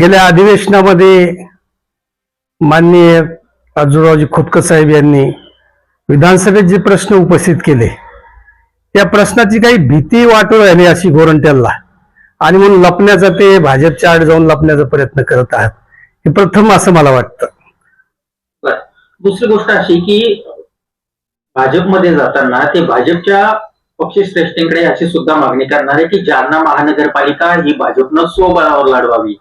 गेल्या अधिवेशनामध्ये माननीय अर्जुनरावजी खोतकर साहेब यांनी विधानसभेत जे प्रश्न उपस्थित केले त्या प्रश्नाची काही भीती वाटू राहिली अशी गोरंट्याला आणि म्हणून लपण्याचा ते भाजपच्या आड जाऊन लपण्याचा प्रयत्न करत आहात. हे प्रथम असं मला वाटतं. दुसरी गोष्ट अशी की भाजपमध्ये जाताना ते भाजपच्या पक्षश्रेष्ठींकडे अशी सुद्धा मागणी करणार आहे की जालना महानगरपालिका ही भाजपनं स्वबळावर लढवावी.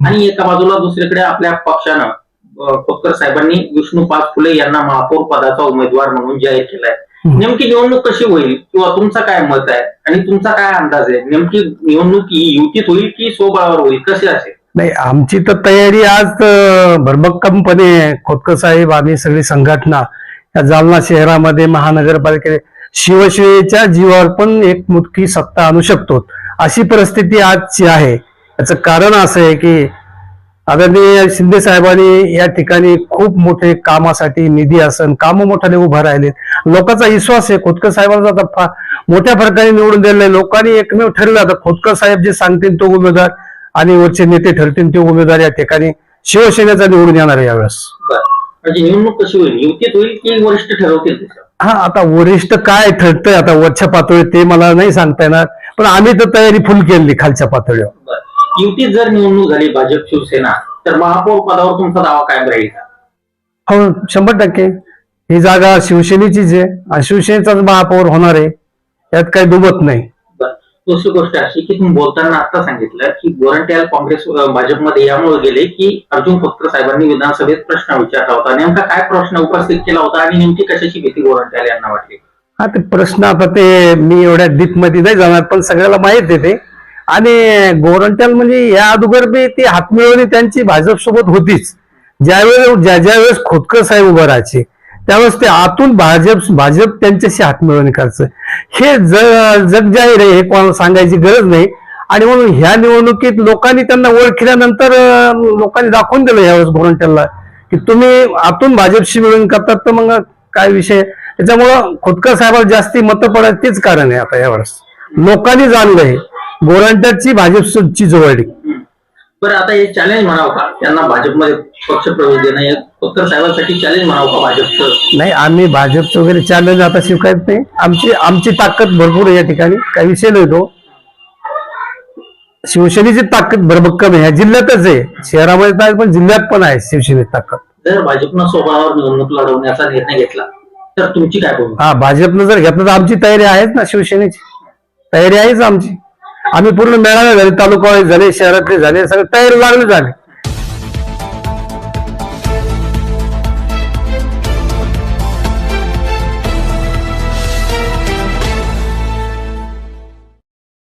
आणि एका बाजूला दुसरीकडे आपल्या पक्षानं खोतकर साहेबांनी विष्णू पाच फुले यांना महापौर पदाचा उमेदवार म्हणून जाहीर केलाय. नेमकी निवडणूक कशी होईल किंवा तुमचा काय मत आहे? आणि तुमचा काय अंदाज आहे? नेमकी निवडणूक ही युतीत होईल की स्वबळावर होईल? कशी असेल? नाही आमची तर तयारी आज भरभक्कमपणे. खोतकर साहेब आम्ही सगळी संघटना या जालना शहरामध्ये महानगरपालिके शिवसेनेच्या जीवावर पण एक मुठकी सत्ता आणू शकतो. अशी परिस्थिती आजची आहे. याचं कारण असं आहे की आदरणीय शिंदे साहेबांनी या ठिकाणी खूप मोठे कामासाठी निधी असन कामं मोठाले उभा राहिले लोकांचा विश्वास आहे खोतकर साहेबांचा आता फा- मोठ्या फरकाने निवडून दिलेलं आहे. लोकांनी एकमेव ठरलं आता खोतकर साहेब जे सांगतील तो उमेदवार आणि वरचे नेते ठरतील ते उमेदवार या ठिकाणी शिवसेनेचा निवडून येणार आहे यावेळेस. म्हणजे निवडणूक कशी होईल? युतीत होईल की वरिष्ठ ठरवतील हा आता वरिष्ठ काय ठरतंय आता वरच्या पातळीवर ते मला नाही सांगता येणार. पण आम्ही तर तयारी फुल केली खालच्या पातळीवर. युतीत जर निवडणूक झाली भाजप शिवसेना तर महापौर पदावर तुमचा दावा कायम राहील हो शंभर टक्के. ही जागा शिवसेनेचीच आहे. आणि शिवसेनेचाच महापौर होणार आहे. यात काही दुमत नाही. दुसरी गोष्ट अशी की तुम्ही बोलताना आता सांगितलं की गोरंट्याल काँग्रेस भाजपमध्ये यामुळे गेले की अर्जुन खोतकर साहेबांनी विधानसभेत प्रश्न विचारला होता. नेमका काय प्रश्न उपस्थित केला होता आणि नेमकी कशाची भीती गोरंट्याल यांना वाटली? हा ते प्रश्न आता ते मी एवढ्या डीपमध्ये नाही जाणार पण सगळ्याला माहीत आहे ते. आणि गोरंट्याल म्हणजे या अगोदर बी ती हातमिळवणी त्यांची भाजप सोबत होतीच. ज्यावेळेस ज्या ज्या वेळेस खोतकर साहेब उभं राहायचे त्यावेळेस ते आतून भाजप भाजप त्यांच्याशी हातमिळवणी करायचं. हे जग जग जाहीर आहे हे कोणाला सांगायची गरज नाही. आणि म्हणून ह्या निवडणुकीत लोकांनी त्यांना ओळखल्यानंतर लोकांनी दाखवून दिलं यावेळेस गोरंट्यालला की तुम्ही आतून भाजपशी मिळून करतात तर मग काय विषय? त्याच्यामुळं खोतकर साहेबाला जास्ती मतं पडायचं तेच कारण आहे आता यावेळेस. लोकांनी जाणलं आहे गोरंट्याची भाजपची जवळली. बरं आता हे चॅलेंज म्हणावं का? त्यांना भाजपमध्ये पक्ष प्रवेश देणं खोतकर साहेबांसाठी चॅलेंज म्हणावं का भाजपचं? नाही आम्ही भाजपचं वगैरे चॅलेंज आता स्वीकारत नाही. आमची आमची ताकद भरपूर आहे या ठिकाणी. काही विषय नाही तो. शिवसेनेची ताकद भरभक्कम आहे. ह्या जिल्ह्यातच आहे. शहरामध्ये आहे, पण जिल्ह्यात पण आहे शिवसेनेची ताकद. जर भाजपनं स्वबळावर निवडणूक लढवण्याचा निर्णय घेतला तर तुमची काय हा भाजपनं जर घेतलं तर आमची तयारी आहेच ना शिवसेनेची. तयारी आहेच आमची. आम्ही पूर्ण मेळावे झाले तालुका झाले शहरातले झाले सगळे तयारी लागले झाले.